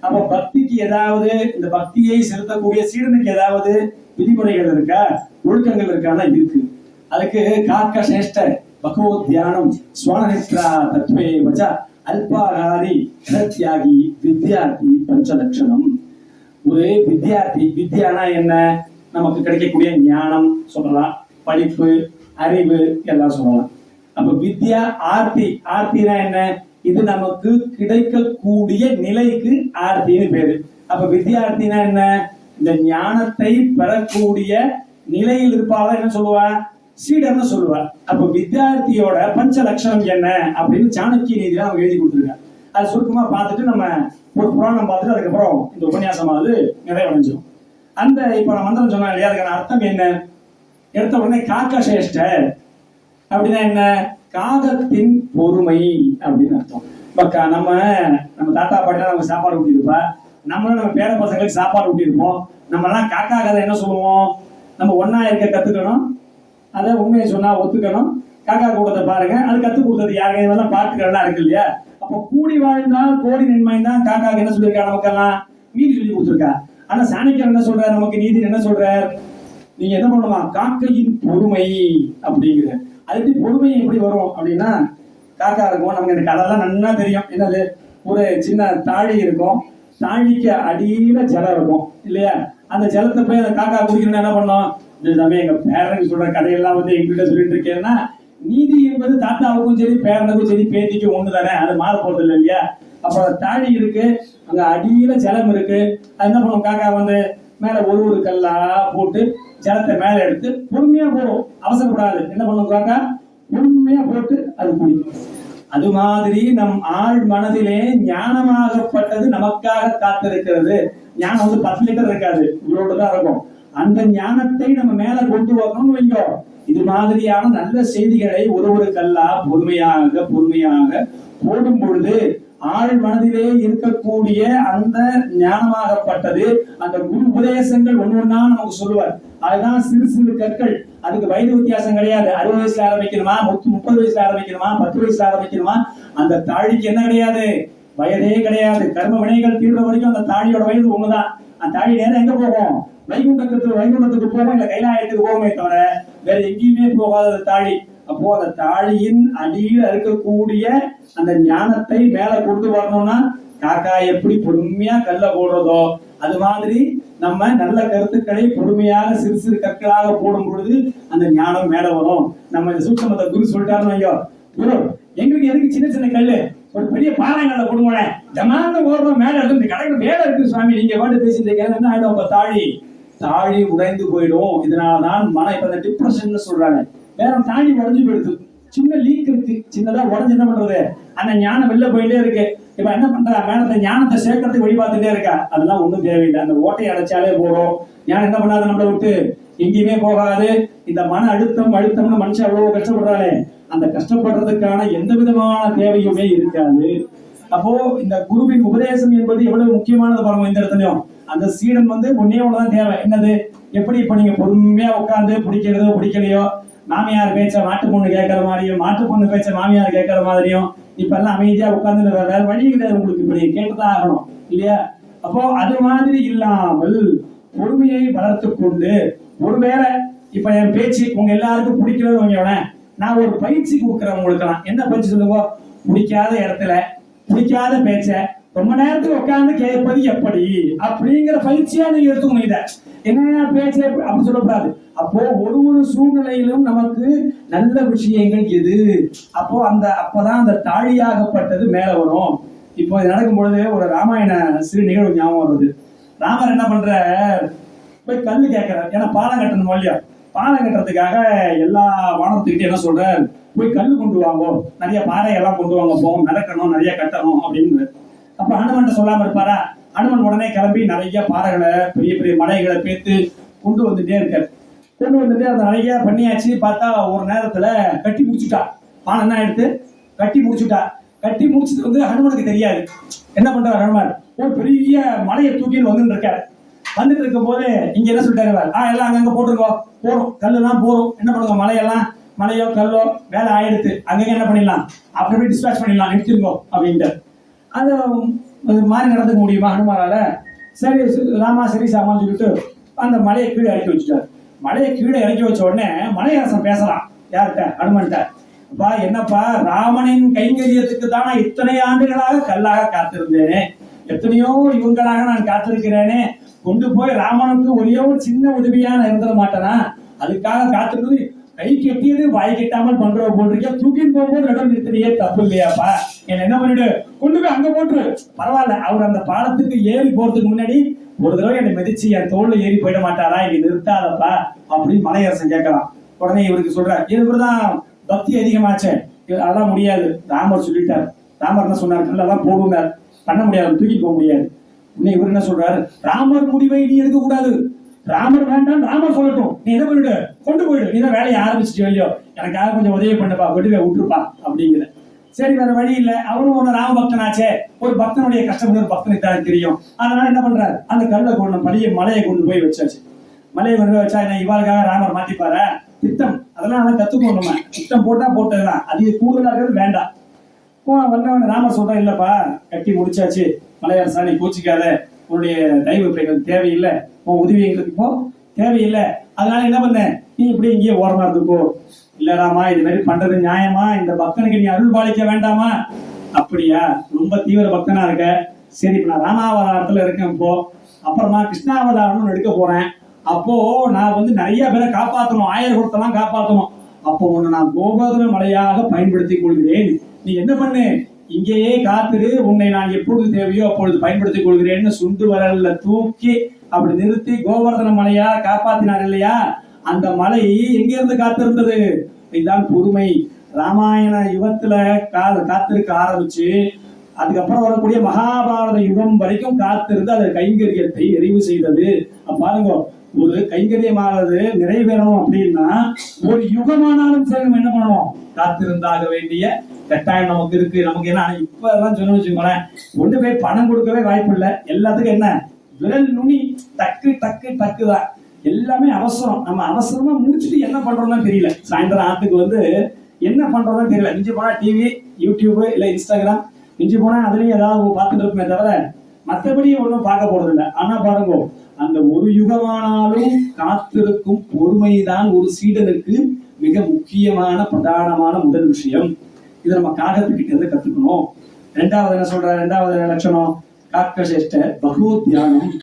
அப்ப பக்திக்கு ஏதாவது இந்த பக்தியை செலுத்தக்கூடிய சீடனுக்கு ஏதாவது விதிமுறைகள் இருக்கா? ஒழுக்கங்கள் இருக்கான்னா இருக்கு. அதுக்கு காக்க சேஷ்ட பகவத் தியானம் சுவானஹித்ரா தத்வே வச்ச அல்பாகாரி தியாகி வித்யார்த்தி பஞ்சலட்சணம். ஒரு வித்யார்த்தி வித்யானா என்ன? நமக்கு கிடைக்கக்கூடிய ஞானம் சொல்லலாம் படிப்பு அறிவு எல்லாம் சொல்லலாம். அப்ப வித்யா ஆர்த்தி ஆர்த்தினா என்ன? இது நமக்கு கிடைக்கக்கூடிய நிலைக்கு ஆர்த்தின்னு பேரு. அப்ப வித்யார்த்தினா என்ன? இந்த ஞானத்தை பெறக்கூடிய நிலையில் இருப்பாளா என்ன சொல்லுவா? சீடர்னு சொல்லுவா. அப்ப வித்யார்த்தியோட பஞ்ச லட்சணம் என்ன அப்படின்னு சாணக்கிய நீதியில அவங்க எழுதி கொடுத்துருக்காங்க அது சுருக்கமா பார்த்துட்டு நம்ம ஒரு புராணம் பார்த்துட்டு அதுக்கப்புறம் இந்த உபன்யாசமாவது நிறைவடைஞ்சிடும் அந்த இப்ப நான் மந்திரம் சொன்னேன் இல்லையா? அதுக்கான அர்த்தம் என்ன? எடுத்த உடனே காக்க சேஷ்ட அப்படின்னா என்ன? காகத்தின் பொறுமை அப்படின்னு அர்த்தம். இப்ப நம்ம நம்ம தாத்தா பாட்டிலாம் நம்ம சாப்பாடு ஊட்டியிருப்பா. நம்மளும் நம்ம பேர பசங்களுக்கு சாப்பாடு ஊட்டியிருப்போம். நம்ம எல்லாம் காக்கா கதை என்ன சொல்லுவோம்? நம்ம ஒன்னா இருக்க கத்துக்கணும். அதை உண்மையை சொன்னா ஒத்துக்கணும். காக்கா கூட்டத்தை பாருங்க. அது கத்து கொடுத்தது யாருங்க? இதெல்லாம் பாட்டுகள்லாம் இருக்கு இல்லையா? அப்போ கூடி வாழ்ந்தால் கோடி நன்மை தான் காக்காக்கு என்ன சொல்லியிருக்கா நமக்கெல்லாம்? நீதி சொல்லி கொடுத்துருக்கா. ஆனா சாணிக்கர் என்ன சொல்றாரு? நமக்கு நீதி என்ன சொல்றார்? நீங்க என்ன பண்ணலாம் காக்கையின் பொறுமை அப்படிங்கிற அதுக்கு பொறுமை எப்படி வரும் அப்படின்னா காக்கா இருக்கும் நமக்கு இந்த கதையெல்லாம் நன்னா தெரியும். என்னது? ஒரு சின்ன தாழி இருக்கும். தாழிக்கு அடியில ஜலம் இருக்கும் இல்லையா? அந்த ஜலத்தை போய் அந்த காக்கா குடிக்கணும்னா என்ன பண்ணோம்? இந்த சமயம் எங்க பேரன் சொல்ற கதையெல்லாம் வந்து எங்கிட்ட சொல்லிட்டு இருக்கேன்னா நீதி என்பது தாத்தாவுக்கும் சரி பேரனுக்கும் சரி பேத்திக்கும் ஒண்ணு தானே அது மாற போறது இல்லை இல்லையா? அப்புறம் தாழி இருக்கு அங்க அடியில ஜலம் இருக்கு. அது என்ன பண்ணும்? காக்கா வந்து மேல ஒரு ஒரு கல்லா போட்டு ஜலத்தை மேல எடுத்து பொறுமையா போடும் அவசரப்படாது. என்ன பண்ணும் பொறுமையா போட்டு அது குடிக்கும் அது மாதிரி நம் ஆழ் மனதிலே ஞானமாகப்பட்டது நமக்காக காத்திருக்கிறது. ஞானம் வந்து பத்து லிட்டர் இருக்காது. இவ்வளோடு தான் இருக்கும். அந்த ஞானத்தை நம்ம மேல கொண்டு வரணும்னு வைங்கோ. இது மாதிரியான நல்ல செய்திகளை ஒரு ஒரு கல்லா பொறுமையாக பொறுமையாக போடும் பொழுது ஆள் மனதிலே இருக்கக்கூடிய அந்த ஞானமாகப்பட்டது அந்த குரு உபதேசங்கள் ஒன்று ஒன்றா நமக்கு சொல்லுவார். அதுதான் சிறு சிறு கற்கள். அதுக்கு வயது வித்தியாசம் கிடையாது. அறுபது வயசுல ஆரம்பிக்கணுமா? முத்து முப்பது வயசுல ஆரம்பிக்கணுமா? பத்து வயசுல ஆரம்பிக்கணுமா? அந்த தாழிக்கு என்ன கிடையாது? வயதே கிடையாது. கர்ம வினைகள் தீர்ற வரைக்கும் அந்த தாழியோட வயது ஒண்ணுதான். அந்த தாழி நேரம் எங்க போகும்? வைகுண்டத்துக்கு வைகுண்டத்துக்கு போகும். இல்ல கைலாயத்துக்கு போகுமே தவிர வேற எங்கேயுமே போகாத அந்த தாழி. அப்போ அந்த தாழியின் அடியில் இருக்கக்கூடிய அந்த ஞானத்தை மேல கொண்டு வரணும்னா காக்கா எப்படி பொறுமையா கல்ல போடுறதோ அது மாதிரி நம்ம நல்ல கருத்துக்களை பொறுமையாக சிறு சிறு கற்களாக போடும் பொழுது அந்த ஞானம் மேல வரும். நம்ம இந்த சூட்சமத்தை குரு சொல்லிட்டாருன்னு ஐயோ குரு எங்களுக்கு எதுக்கு சின்ன சின்ன கல்லு? ஒரு பெரிய பாறைங்கல்ல கொடுங்களேன் ஜமாந்த ஓரமா மேல இருந்து இந்த கடைக்கு மேல இருக்கு சுவாமி. நீங்க பாட்டு பேசிட்டு இருக்கீங்க என்ன ஆயிடும் தாழி? தாழி உடைந்து போயிடும். இதனாலதான் மன இப்ப அந்த டிப்ரெஷன் சொல்றாங்க. வேற தாண்டி உடஞ்சு போயிடுது. சின்ன லீக் இருக்கு. சின்னதா உடஞ்சு என்ன பண்றது? அந்த ஞானம் வெளில போயிட்டே இருக்கு. இப்ப என்ன பண்றா? மேல ஞானத்தை சேர்க்கறதுக்கு வழி பார்த்துட்டே இருக்கா? அதெல்லாம் ஒண்ணும் தேவையில்லை. அந்த ஓட்டையை அடைச்சாலே போறோம் ஞானம் என்ன பண்ணாது? நம்மளை விட்டு எங்கேயுமே போகாது. இந்த மன அழுத்தம் அழுத்தம்னு மனுஷன் அவ்வளவு கஷ்டப்படுறாளே அந்த கஷ்டப்படுறதுக்கான எந்த விதமான தேவையுமே இருக்காது. அப்போ இந்த குருவின் உபதேசம் என்பது எவ்வளவு முக்கியமானது பாருங்க இந்த இடத்துலயும். அந்த சீடன் வந்து ஒன்னே ஒண்ணுதான் தேவை. என்னது? எப்படி இப்ப நீங்க பொறுமையா உட்காந்து பிடிக்கிறதோ பிடிக்கலையோ மாமியார் பேச்ச மாட்டு பொண்ணு கேட்கற மாதிரியும் மாட்டு பொண்ணு பேச்ச மாமியார் கேட்கற மாதிரியும் இப்ப எல்லாம் அமைதியா உட்கார்ந்து வேற வழி கிடையாது உங்களுக்கு இப்படி கேட்டுதான் ஆகணும் இல்லையா? அப்போ அது மாதிரி இல்லாமல் பொறுமையை வளர்த்து கொண்டு ஒருவேளை இப்ப என் பேச்சு உங்க எல்லாருக்கும் பிடிக்கலன்னு வைங்களேன் நான் ஒரு பயிற்சி கொடுக்குறேன் உங்களுக்கெல்லாம். என்ன பயிற்சி சொல்லுவோம் பிடிக்காத இடத்துல பிடிக்காத பேச்சை ரொம்ப நேரத்துக்கு உட்கார்ந்து கேட்பது எப்படி? அப்படிங்கிற பயிற்சியா நீங்க எடுத்துக்கணும் இத. என்ன பேச்சு அப்படி சொல்லக்கூடாது. அப்போ ஒரு ஒரு சூழ்நிலையிலும் நமக்கு நல்ல விஷயங்கள் எது? அப்போ அந்த அப்பதான் அந்த தாழியாகப்பட்டது மேல வரும். இப்போ இது நடக்கும் பொழுது ஒரு ராமாயண சிறு நிகழ்வு ஞாபகம் வருது. ராமர் என்ன பண்ற போய் கல்லு கேட்கிறார். ஏன்னா பாலம் கட்டணும் இல்லையா? பாலம் கட்டுறதுக்காக எல்லா வானத்துக்கிட்டே என்ன சொல்றார்? போய் கல்லு கொண்டு வாங்கோ. நிறைய பாறை எல்லாம் கொண்டு வாங்க போவோம் நடக்கணும் நிறைய கட்டணும் அப்படின்னு. அப்ப அனுமன் சொல்லாம இருப்பாரா? அனுமன் உடனே கிளம்பி நிறைய பாறைகளை பெரிய பெரிய மலைகளை பேத்து கொண்டு வந்துட்டே இருக்காரு. கொண்டு வந்துட்டு அதை நிறைய பண்ணியாச்சு. பார்த்தா ஒரு நேரத்துல கட்டி முடிச்சுட்டா. பானம் என்ன எடுத்து கட்டி முடிச்சுட்டா. கட்டி முடிச்சது வந்து ஹனுமனுக்கு தெரியாது. என்ன பண்றாரு ஹனுமன் ஒரு பெரிய மலையை தூக்கின்னு வந்துட்டு இருக்காரு. வந்துட்டு இருக்கும் போது இங்க என்ன சொல்லிட்டாரு ஆ எல்லாம் அங்கங்க போட்டுருக்கோம் போறோம். கல்லுலாம் போறோம். என்ன பண்ணுங்க? மலையெல்லாம் மலையோ கல்லோ வேலை ஆயிடுத்து. அங்கங்க என்ன பண்ணிடலாம்? அப்படி அப்படியே டிஸ்பேச் பண்ணிடலாம். நிறுத்திருங்கோ அப்படின்ட்டு அது மாறி மாதிரி நடந்துக்க முடியுமா? ஹனுமானால சரி ராமா சரி சாமான்னு சொல்லிட்டு அந்த மலையை கீழே இறக்கி வச்சுட்டார். மலையை கீழே இறக்கி வச்ச உடனே மலையரசன் பேசலாம். யார்கிட்ட? ஹனுமன்ட்ட அப்பா என்னப்பா ராமனின் கைங்கரியத்துக்கு தான் இத்தனை ஆண்டுகளாக கல்லாக காத்திருந்தேனே. எத்தனையோ இவங்களாக நான் காத்திருக்கிறேனே. கொண்டு போய் ராமனுக்கு ஒரே ஒரு சின்ன உதவியா நான் இருந்துட மாட்டேனா? அதுக்காக காத்திருந்தது. கை கெட்டியது வாய் கெட்டாமல் பண்ற போட்டிருக்கேன் தூக்கின்னு போகும்போது நடுவில் நிறுத்தினியே தப்பு இல்லையாப்பா? என்ன என்ன பண்ணிடு? கொண்டு போய் அங்க போட்டுரு பரவாயில்ல அவர் அந்த பாலத்துக்கு ஏறி போறதுக்கு முன்னாடி ஒரு தடவை என்னை மிதிச்சு என் தோல்ல ஏறி போயிட மாட்டாரா? இங்க நிறுத்தாதப்பா அப்படின்னு மலையரசன் கேட்கலாம். உடனே இவருக்கு சொல்றார் இவருதான் பக்தி அதிகமாச்சே. அதெல்லாம் முடியாது. ராமர் சொல்லிட்டார். ராமர் என்ன சொன்னார்? கல்லெல்லாம் போடுனார் பண்ண முடியாது தூக்கி போக முடியாது. இன்னும் இவர் என்ன சொல்றாரு? ராமர் முடிவை நீ எடுக்க கூடாது ராமர் வேண்டாம் ராமர் சொல்லட்டும். நீ என்ன பண்ணிடு கொண்டு போயிடு. நீ தான் வேலையை ஆரம்பிச்சுட்டு இல்லையோ? எனக்காக கொஞ்சம் உதவி பண்ணுப்பா விடுவே விட்டுருப்பா அப்படிங்கிற சரி வேற வழி இல்ல. அவரும் ஒரு ராம பக்தனாச்சே ஒரு பக்தனுடைய கஷ்டம் ஒரு பக்தனுக்கு தான் தெரியும். அதனால என்ன பண்றாரு? அந்த கல்லை கொண்டு பழைய மலையை கொண்டு போய் வச்சாச்சு. மலையை கொண்டு போய் வச்சா என்ன இவாளுக்காக ராமர் மாத்திப்பாரு திட்டம். அதெல்லாம் நல்லா கத்துக்கணும் நம்ம. திட்டம் போட்டா போட்டதுதான். அது கூடுதலா இருக்கிறது வேண்டாம். வந்தவன் ராமர் சொல்றான் இல்லப்பா கட்டி முடிச்சாச்சு. மலையரசா நீ கோச்சிக்காத. உன்னுடைய தயவு இப்ப தேவையில்லை. உன் உதவி எங்களுக்கு இப்போ தேவையில்லை. அதனால என்ன பண்ண நீ இப்படி இங்கேயே ஓரமா இருந்துக்கோ இல்லடாமா இது மாதிரி பண்றது நியாயமா? இந்த பக்தனுக்கு நீ அருள் பாலிக்க வேண்டாமா? அப்படியா? ரொம்ப தீவிர பக்தனா இருக்க. சரி இப்ப நான் ராமாவதாரத்துல இருக்கேன் இப்போ அப்புறமா கிருஷ்ணாவதாரம்னு எடுக்க போறேன். அப்போ நான் வந்து நிறைய பேரை காப்பாத்தணும். ஆயிரம் கொடுத்தெல்லாம் காப்பாத்தணும். அப்போ உன்னை நான் கோபோதன மலையாக பயன்படுத்திக் கொள்கிறேன். நீ என்ன பண்ணு? இங்கேயே காத்திரு. உன்னை நான் எப்பொழுது தேவையோ அப்பொழுது பயன்படுத்திக் கொள்கிறேன்னு சுண்டு வரல தூக்கி அப்படி நிறுத்தி கோவர்தன மலையா காப்பாத்தினார் இல்லையா? அந்த மலை எங்கிருந்து காத்திருந்தது? இதுதான் பொறுமை ராமாயண யுகத்துல கா காத்திருக்க ஆரம்பிச்சு அதுக்கப்புறம் வரக்கூடிய மகாபாரத யுகம் வரைக்கும் காத்திருந்து அது கைங்கரியத்தை நிறைவு செய்தது. பாருங்க ஒரு கைங்கரியமானது நிறைவேறணும் அப்படின்னா ஒரு யுகமானாலும் சரி நம்ம என்ன பண்ணணும் காத்திருந்தாக வேண்டிய கட்டாயம் நமக்கு இருக்கு. நமக்கு என்ன இப்ப எல்லாம் சொன்ன வச்சுக்கோங்களேன் ஒண்ணு போய் பணம் கொடுக்கவே வாய்ப்பு இல்லை எல்லாத்துக்கும் என்ன? விரல் நுனி டக்கு டக்கு டக்கு தான் எல்லாமே அவசரம். நம்ம அவசரமா முடிச்சுட்டு என்ன பண்றோம்னு தெரியல. சாயந்தரம் ஆத்துக்கு வந்து என்ன பண்றோம்னு தெரியல. மிஞ்சி போனா டிவி யூடியூப் இல்ல இன்ஸ்டாகிராம் மிஞ்சி போனா அதுலயும் ஏதாவது பார்த்துட்டு இருக்குமே தவிர மற்றபடி ஒன்றும் பார்க்க போறது இல்லை ஆனா பாருங்க அந்த ஒரு யுகமானாலும் காத்திருக்கும் பொறுமைதான் ஒரு சீடனுக்கு மிக முக்கியமான பிரதானமான முதல் விஷயம். இதை நம்ம காகத்துக்கிட்ட இருந்து கத்துக்கணும். ரெண்டாவது என்ன சொல்ற ரெண்டாவது லட்சணம். காக்க சேஷ்ட பகவத் தியானம்.